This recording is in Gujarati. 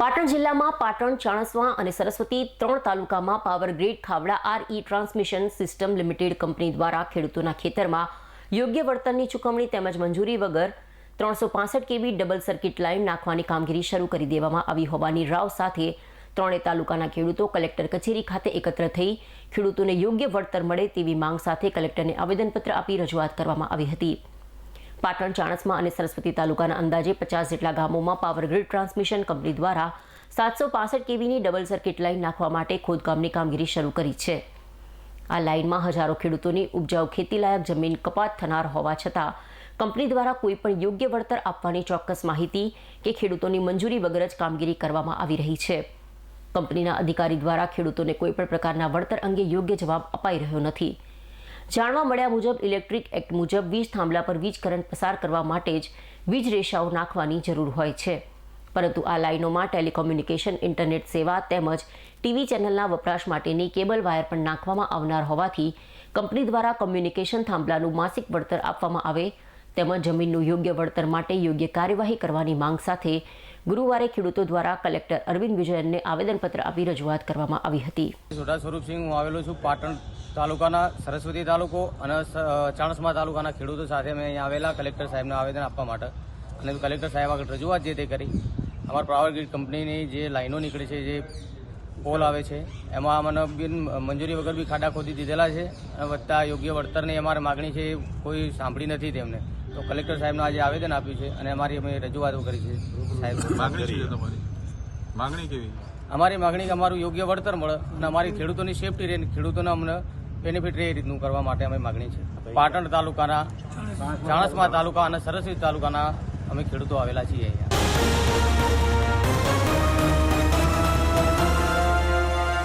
પાટણ જિલ્લામાં પાટણ, ચાણસવા અને સરસ્વતી ત્રણ તાલુકામાં power grid Khavda R E transmission system limited company દ્વારા ખેડૂતોના ખેતરમાં યોગ્ય વળતરની ચૂકવણી તેમજ મંજૂરી વગર ત્રણસો પાસઠ કેવી ડબલ સર્કિટ લાઇન નાખવાની કામગીરી શરૂ કરી દેવામાં આવી હોવાની રાવ સાથે ત્રણેય તાલુકાના ખેડૂતો કલેક્ટર કચેરી ખાતે એકત્ર થઈ ખેડૂતોને યોગ્ય વળતર મળે તેવી માંગ સાથે કલેક્ટરને આવેદનપત્ર આપી રજૂઆત કરવામાં આવી હતી. પાટણ ચાણસમાં અને સરસ્વતી તાલુકાના અંદાજે પચાસ જેટલા ગામોમાં પાવર ગ્રીડ ટ્રાન્સમિશન કંપની દ્વારા સાતસો પાસઠ કેવીની ડબલ સર્કિટ લાઇન નાખવા માટે ખોદકામની કામગીરી શરૂ કરી છે. આ લાઇનમાં હજારો ખેડૂતોની ઉપજાઉ ખેતીલાયક જમીન કપાત થનાર હોવા છતાં કંપની દ્વારા કોઈપણ યોગ્ય વળતર આપવાની ચોક્કસ માહિતી કે ખેડૂતોની મંજૂરી વગર જ કામગીરી કરવામાં આવી રહી છે. કંપનીના અધિકારી દ્વારા ખેડૂતોને કોઈપણ પ્રકારના વળતર અંગે યોગ્ય જવાબ અપાઈ રહ્યો નથી. જાણવા મળ્યા મુજબ ઇલેક્ટ્રિક એક્ટ મુજબ વીજ થાંભલા પર વીજ કરંટ પસાર કરવા માટે જ વીજ રેષાઓ નાખવાની જરૂર હોય છે. પરંતુ આ લાઇનોમાં ટેલિકોમ્યુનિકેશન, ઇન્ટરનેટ સેવા તેમજ ટીવી ચેનલના વપરાશ માટેની કેબલ વાયર પણ નાખવામાં આવનાર હોવાથી કંપની દ્વારા કોમ્યુનિકેશન થાંભલાનું માસિક વળતર આપવામાં આવે તેમજ જમીનનું યોગ્ય વળતર માટે યોગ્ય કાર્યવાહી કરવાની માંગ સાથે ગુરુવારે ખેડૂતો દ્વારા કલેક્ટર અરવિંદ વિજયનને આવેદનપત્ર આપી રજૂઆત કરવામાં આવી હતી. સોઢા સ્વરૂપસિંહ હું આવેલો છું પાટણ તાલુકાના સરસ્વતી તાલુકો અને ચાણસમા તાલુકાના ખેડૂતો સાથે અમે અહીંયા આવેલા. કલેક્ટર સાહેબને આવેદન આપવા માટે અને કલેક્ટર સાહેબ આગળ રજૂઆત જે તે કરી, અમારા પાવર ગ્રીડ કંપનીની જે લાઈનો નીકળે છે, જે પોલ આવે છે, એમાં મને બિન મંજૂરી વગર બી ખાડા ખોદી દીધેલા છે અને વધતા યોગ્ય વળતરની અમારી માગણી છે એ કોઈ સાંભળી નથી તેમને. તો કલેક્ટર સાહેબનું આજે આવેદન આપ્યું છે અને અમારી અમે રજૂઆતો કરી છે. સાહેબ માગણી શું છે તમારી. માગણી કેવી? અમારી માગણી કે અમારું યોગ્ય વળતર મળે અને અમારી ખેડૂતોની સેફટી રહે અને ખેડૂતોને અમને બેનિફિટ રહે એ રીતનું કરવા માટે અમે માગણી છે. પાટણ તાલુકાના ચાણસમા તાલુકા અને સરસ્વતી તાલુકાના અમે ખેડૂતો આવેલા છીએ અહીંયા.